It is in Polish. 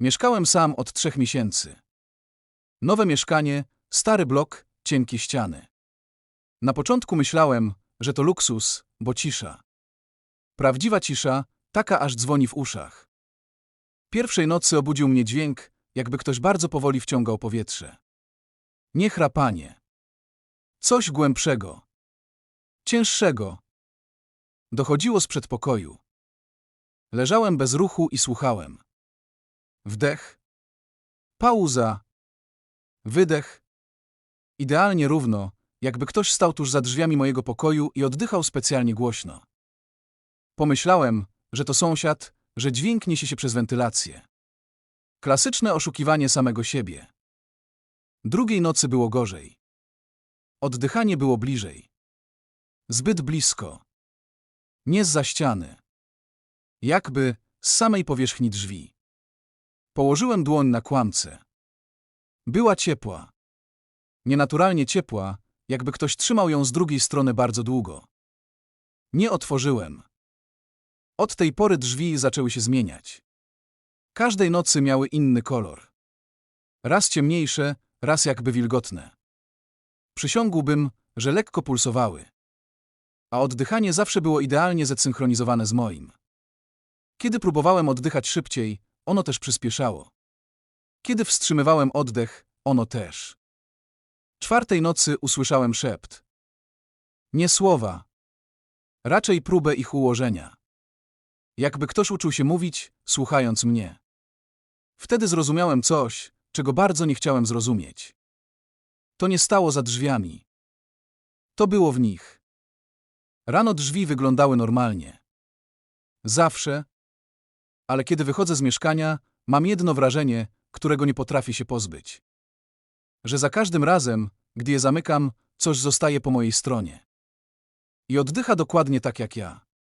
Mieszkałem sam od trzech miesięcy. Nowe mieszkanie, stary blok, cienkie ściany. Na początku myślałem, że to luksus, bo cisza. Prawdziwa cisza, taka aż dzwoni w uszach. Pierwszej nocy obudził mnie dźwięk, jakby ktoś bardzo powoli wciągał powietrze. Nie chrapanie. Coś głębszego. Cięższego. Dochodziło z przedpokoju. Leżałem bez ruchu i słuchałem. Wdech. Pauza. Wydech. Idealnie równo, jakby ktoś stał tuż za drzwiami mojego pokoju i oddychał specjalnie głośno. Pomyślałem, że to sąsiad, że dźwięk niesie się przez wentylację. Klasyczne oszukiwanie samego siebie. Drugiej nocy było gorzej. Oddychanie było bliżej. Zbyt blisko. Nie z za ściany. Jakby z samej powierzchni drzwi. Położyłem dłoń na kłamce. Była ciepła. Nienaturalnie ciepła, jakby ktoś trzymał ją z drugiej strony bardzo długo. Nie otworzyłem. Od tej pory drzwi zaczęły się zmieniać. Każdej nocy miały inny kolor. Raz ciemniejsze, raz jakby wilgotne. Przysiągłbym, że lekko pulsowały. A oddychanie zawsze było idealnie zesynchronizowane z moim. Kiedy próbowałem oddychać szybciej, ono też przyspieszało. Kiedy wstrzymywałem oddech, ono też. Czwartej nocy usłyszałem szept. Nie słowa. Raczej próbę ich ułożenia. Jakby ktoś uczył się mówić, słuchając mnie. Wtedy zrozumiałem coś, czego bardzo nie chciałem zrozumieć. To nie stało za drzwiami. To było w nich. Rano drzwi wyglądały normalnie. Zawsze. Ale kiedy wychodzę z mieszkania, mam jedno wrażenie, którego nie potrafię się pozbyć. Że za każdym razem, gdy je zamykam, coś zostaje po mojej stronie. I oddycha dokładnie tak jak ja.